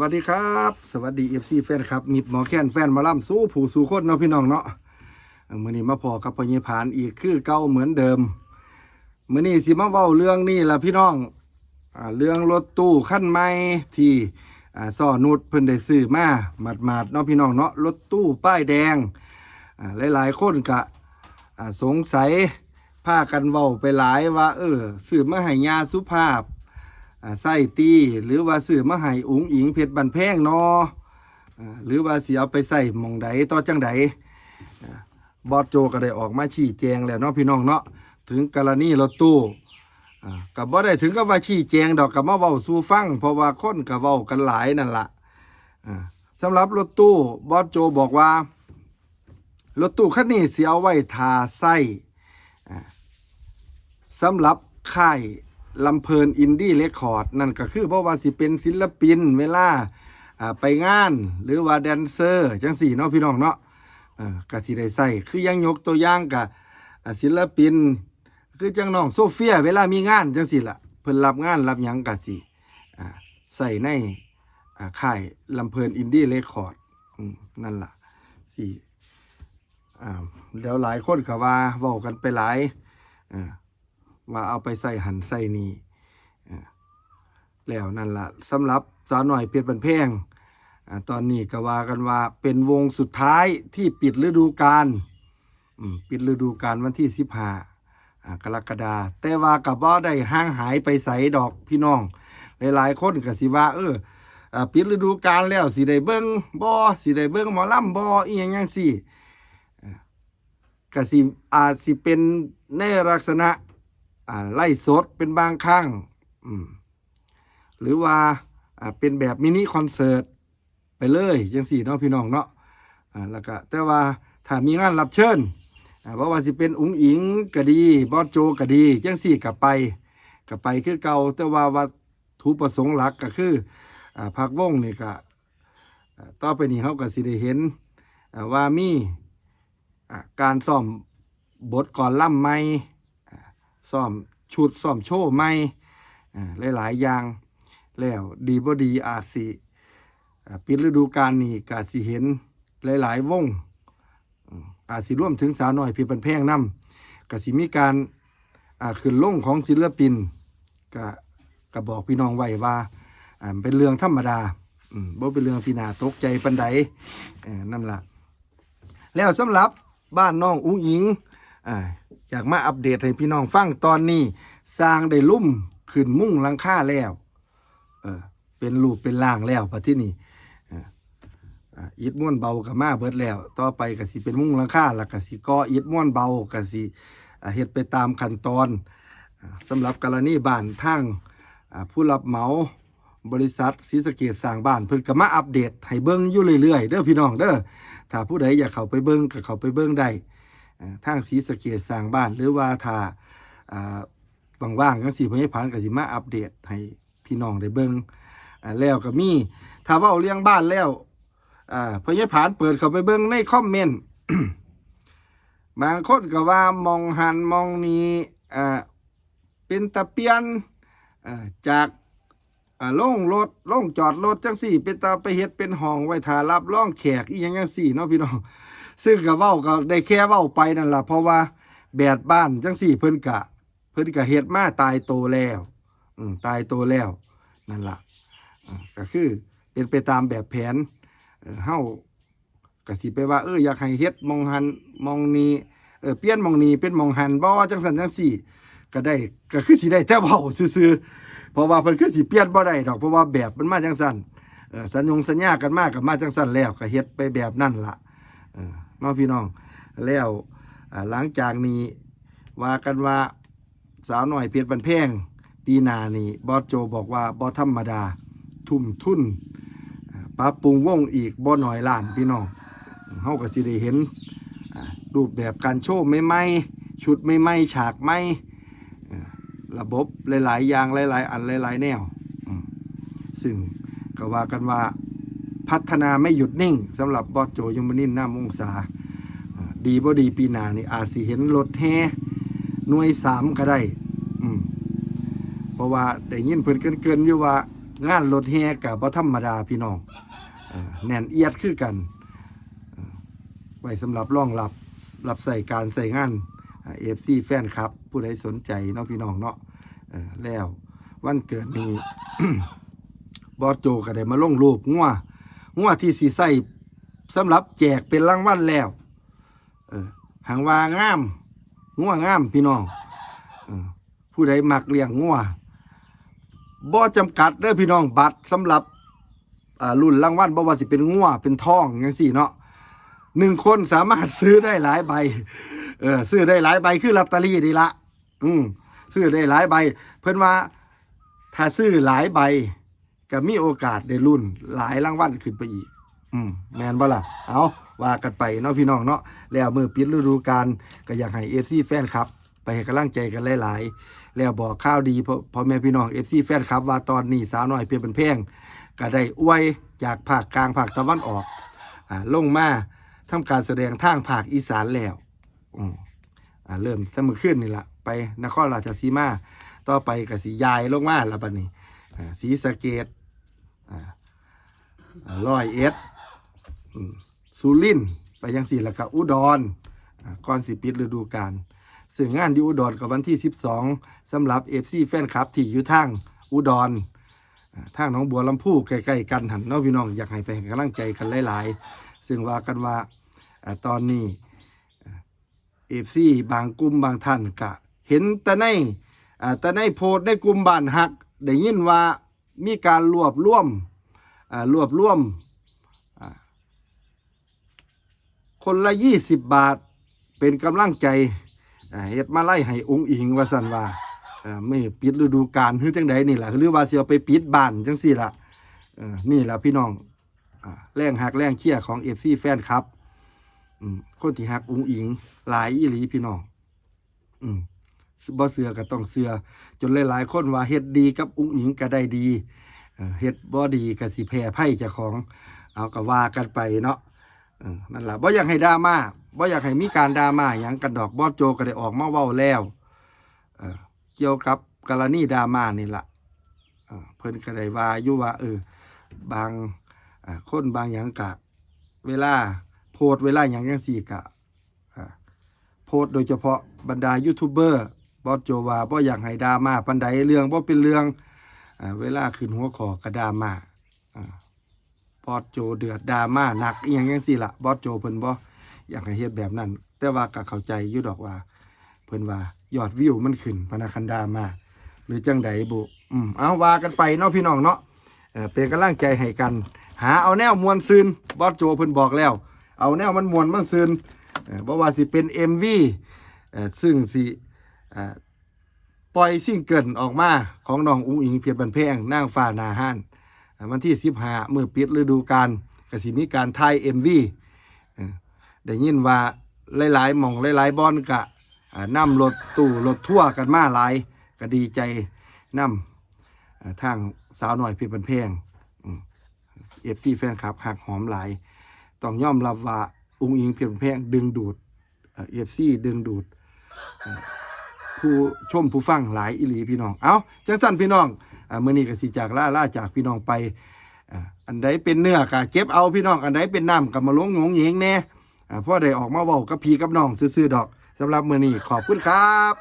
วัสดีครับ สวัสดีเอฟซีแฟนครับมิดหมอแค้นแฟนมาล่ำสู้ผู้สู้คนเนาะพี่น้องเนาะเมื่อนี้มาพอกับพญผานอีกคือเก่าเหมือนเดิมมื่อนี้สิมาเว้าเรื่องนี่ละพี่น้องอเรื่องรถตู้ขั้นใหม่ที่อ่าซ่อนุดเพิ่นได้ซื้อมาหมาดๆเนาะพี่น้องเนาะรถตู้ป้ายแดงหลายๆคนกะสงสัยพากันเว้าไปหลายว่า เออซื้อมาให้ยาสุภาพ อ่าไส้ตีหรือว่าซื้อมาให้อุ๋งอิงเพชรบันแพงนอหรือว่าสิเอาไปใส่มองใดต่อจังใดบอสโจก็ได้ออกมาชี้แจงแล้วเนาะพี่น้องเนาะถึงกรณีรถตู้กับบ่ได้ถึงกับว่าชี้แจงดอกกับมาเว้าสู่ฟังเพราะว่าคนก็เว้ากันหลายนั่นละอ่าสำหรับรถตู้บอสโจบอกว่ารถตู้คันนี้เสิเอาไว้ทาไส้สำหรับค่าย ลำเพลินอินดี้เรคคอร์ดนั่นก็คือเพราะว่าสิเป็นศิลปินเวลาไปงานหรือว่าแดนเซอร์จังสี่เนาะพี่น้องเนาะก็สิได้ใส่คือยังยกตัวอย่างกับศิลปิน คือจังน้องโซเฟีย เวลามีงานจังสี่ละเพิ่นรับงานรับยังก็สิอ่ใส่ในค่ายลำเพลินอินดี้เรคคอร์ดนั่นล่ะสิอ่าแล้วหลายคนก็ว่าเว้ากันไปหลายอ่า ว่าเอาไปใส่หันใส่นี่แล้วนั่นละสำหรับสาวหน่อยเพชรบันเพงตอนนี้ก็ว่ากันว่าเป็นวงสุดท้ายที่ปิดฤดูกาลปิดฤดูกาลวันที่สิบห้ากรกฎาแต่ว่ากับว่าได้ห่างหายไปใสดอกพี่น้อง หลายๆคนก็สิว่า เออปิดฤดูกาลแล้วสิได้เบิ้งบ่สิได้เบิ้งหมอลำบ่อีหยังจังซี่ก็สิอาจสิเป็นในลักษณะ ไล่สดเป็นบางครั้งหรือว่าเป็นแบบมินิคอนเสิร์ตไปเลยจังสี่เนาะพี่น้องเนาะแล้วก็แต่ว่าถ้ามีงานรับเชิญอ่าเพราะว่าสิเป็นอุ๋งอิงก็ดีบอสโจก็ดีจังสี่กับไปกับไปคือเก่าแต่ว่าวัตถุประสงค์หลักก็คืออพักวงนี่ก็ต่อไปนี้เขาก็สิได้เห็นว่ามี่การซ่อมบทก่อนล่ำใหม่ ซ่อมชุดซ่อมโชว์ใหม่อ่าหลายๆอย่างแล้วดีบ่ดีอาจสิปิดฤดูกาลนี้ก็สิเห็นหลาย ๆ วงอาจสิร่วมถึงสาวน้อยเพี่ปันแพงนำก็สิมีการขึ้นลงของศิลปินก็ก็บอกพี่น้องไว้ว่าเป็นเรื่องธรรมดาบ่เป็นเรื่องที่น่าตกใจปานใดนั่นล่ะแล้วสำหรับบ้านน้องอุ้งอิง อ่าอยากมาอัปเดตให้พี่น้องฟังตอนนี้ สร้างได้ลุ่มขึ้นมุ่งลังค่าแล้ว เออเป็นรูปเป็นร่างแล้วพอที่นี่อ่าอ่าอิฐม้วนเบากับมาเบิดแล้ว ต่อไปก็สิเป็นมุ่งลังค่าแล้วก็สิก่ออิฐม้วนเบาก็สิเฮ็ดไปตามขั้นตอนอ่าสำหรับกรณีบ้านทางผู้รับเหมาบริษัทศรีสเกดสร้างบ้านเพิ่นก็มาอัปเดตให้เบิ่งอยู่เรื่อยๆเด้อพี่น้องเด้อถ้าผู้ใดอยากเข้าไปเบิ่งก็เข้าไปเบิ่งได้ ทางศรีสเกดสร้างบ้าน หรือว่าถ้าอ่าว่างๆจังสีพญพันธ์ก็สิมาอัปเดตให้พี่น้องได้เบิ่งอ่าแล้วก็มีถ้าว้าเรื่องบ้านแล้วพญพันธ์เปิดเข้าไปเบิ่งในคอมเมนต์บางคนก็ว่ามองหันมองนี้เป็นตะเปียนจากอ่าโล่งรถล่งจอดรถจังสี่ เป็นตาไปเฮ็ดเป็นห้องไว้ถ่ารับรองแขกอีหยังจังสี่เนาะพี่น้อง ซึ่งก็เว้าก็ได้แค่เว้าไปนั่นล่ะเพราะว่าแบดบ้านจังสี่เพิ่นกะ เพิ่นกะเฮ็ดมาตายโตแล้ว อืมตายโตแล้ว นั่นล่ะก็คือเป็นไปตามแบบแผนเอ่อเฮาก็สิไปว่าเอออยากให้เฮ็ดมองหันมองนี้เออเปลี่ยนมองนี้เป็นมองหันบ่จังซั่นจังสี่ ก็ได้ก็คือสิได้แต่เว้าซื่อๆเพราะว่าเพิ่นคือสิเปลี่ยนบ่ได้ดอกเพราะว่าแบบมันมาจังซั่นเออสัญญงสัญญากันมากกับมาจังซั่นแล้วก็เฮ็ดไปแบบนั่นล่ะเออ น้องพี่น้อง แล้วหลังจากนี้ว่ากันว่าสาวหน่อยเพชรบันแพงปีนานี่บอสโจบอกว่าบอธรรมดา ทุ่มทุนอ่าปรับปรุงวงอีกบ่หน่อยล้านพี่น้องเฮาก็สิได้เห็นรูปแบบการโชว์ใหม่ชุดใหม่ฉากใหม่ระบบหลาย ๆ อย่างหลาย ๆ อันหลาย ๆ แนว ซึ่งก็ว่ากันว่าพัฒนาไม่หยุดนิ่งสำหรับบอสโจยมนินหน้ามงศา ดีบ่ดีปีหน้านี่อาจสิเห็นรถแห่หน่วยสามก็ได้ อืมเพราะว่าได้ยินเพิ่นเกินๆอยู่ว่างานรถแห่กับบ่ธรรมดาพี่น้องแน่นเอียดคือกันไว้สำหรับรองรับรับใส่การใส่งานเอฟซีแฟนครับ ผู้ใดสนใจเนาะพี่น้องเนาะแล้ววันเกิดนี้บอสโจก็ได้มาลงรูปงัวงัวที่สีใส่สำหรับแจกเป็นรางวัลแล้ว ออหางว่างามงัวงามพี่น้องออผู้ใดมักเลี้ยงงัวบ่จำกัดเด้อพี่น้องบัตรสำหรับรุ่นรางวัลบ่ว่าสิเป็นงัวเป็นทองจังซี่เนาะหนึ่งคนสามารถซื้อได้หลายใบ เออซื้อได้หลายใบคือลอตเตอรี่ดีละ อืมซื้อได้หลายใบ เพิ่นว่าถ้าซื้อหลายใบก็มีโอกาสได้รุ่นหลายรางวัลขึ้นไปอีก อืมแมนบ่ล่ะ เอา ว่ากันไปเนาะพี่น้องเนาะแล้วมือปิดฤดูกาลก็อยากให้เอฟซีแฟนครับ ไปให้กำลังใจกันหลาย ๆ แล้วบอกข่าวดีพ่อพ่อแม่พี่น้องเอฟซีแฟนครับ ว่าตอนนี้สาวน้อยเพียงเป็นเพลงก็ได้อวยจากภาคกลางภาคตะวันออกอ่าลงมาทำการแสดงทางภาคอีสานแล้วอืมอ่าเริ่มตั้งมือขึ้นนี่ละไปนครราชสีมาต่อไปกับสียายลงมาแล้วบัดนี้อ่าสีสะเกตอ่าอ่าร้อยเอ็ดอ สุรินไปยังสี่แล้วก็อุดรก่อนสิปิดฤดูกาลซึ่งงานที่อุดรกับวันที่ 12สำหรับเอฟซีแฟนคลับที่อยู่ทางอุดรทางหนองบัวลำพูใกล้ๆกันหันน้องพี่น้องอยากให้ไปกำลังใจกันหลายๆ ซึ่งว่ากันว่าอตอนนี้เอฟซีบางกลุ่มบางท่านกะ เห็นแต่ในแต่ในโพสในกลุ่มบ้านฮัก ได้ยินว่ามีการรวบรวมรวบรวมอ่า คนละยี่สิบบาท เป็นกำลังใจเฮ็ดมาไล่ให้องค์อิงว่าสันว่าไม่ปิดฤดูกาลหรือจังใดนี่แหละหรือว่าเสียไปปิดบ้านจังสี่ละนี่แหละพี่น้องแรงหักแรงเชี่ยของเอฟซีแฟนครับคนที่หักอุ้งอิงหลายอีหลีพี่น้องบ่เสือก็ต้องเสือ จนหลายๆคนว่าเฮ็ดดีกับอุ้งอิงก็ได้ดีเอ่อเฮ็ดบ่ดีก็สิแพ้ไพ่เจ้าของ เอาก็ว่ากันไปเนาะ ออนั่นล่ะบ่อยากให้ดราม่าบ่อยากให้มีการดราม่าหยังกันดอกบอสโจก็ได้ออกมาเว้าแล้วเออเกี่ยวกับกรณีดราม่านี่แหละเออเพิ่นก็ได้ว่าอยู่ว่าเออบางคนบางหยังกะ เวลาโพสเวลาอย่างยังสี่กะโพสโดยเฉพาะบรรดายูทูบเบอร์บอสโจว่าบ่อยากให้ดราม่าปันใดเรื่องบ่เป็นเรื่องเวลาขึ้นหัวขอกระดราม่า บอสโจเดือดดราม่าหนักอีหยังยังสี่ละบอสโจเพิ่นบ่อยากให้เฮ็ดแบบนั้น แต่ว่าก็เข้าใจอยู่ดอกว่า เพิ่นว่ายอดวิวมันขึ้นพนักคันดรามาหรือจังใดบุอืมเอาว่ากันไปเนาะพี่น้องเนาะเออเป็นกำลังใจให้กัน หาเอาแนวมวลซืนบอสโจเพิ่นบอกแล้ว เอาแนวมันมวลมันซืนเอ่อบ่ว่าสิเป็น MV เอ่อซึ่งสิเอ่อ ปล่อยซิ่งเกิลออกมาของน้องอุ้งอิงเพียรบันเพงนางฟ้านาห้าน วันที่15มื้อปิดฤดูกาลกสิมีการถ่าย MV เอ่อได้ยินว่าหลายๆมองหลายๆบอนกะอ่านำรถตู้รถทั่วกันมาหลาย ก็ดีใจนำทางสาวหน่อยพียรบันเพงเอฟซีแฟนคลับหักหอมหลาย ต้องย่อมรับว่าองค์อิงเพียงแพงดึงดูดเอฟซีดึงดูด ผู้ชมผู้ฟังหลายอิหลีพี่น้อง เอาจังสั้นพี่น้อง เมื่อนี้ก็สิจากล่าล่าจากพี่น้องไปอันใดเป็นเนื้อกะเก็บเอาพี่น้องอันใดเป็นน้ำกับมาลงงงเหงแน่พ่อได้ออกมาเว้ากับพี่กับน้องซื่อๆดอกสำหรับมื่อนี้ขอบคุณครับ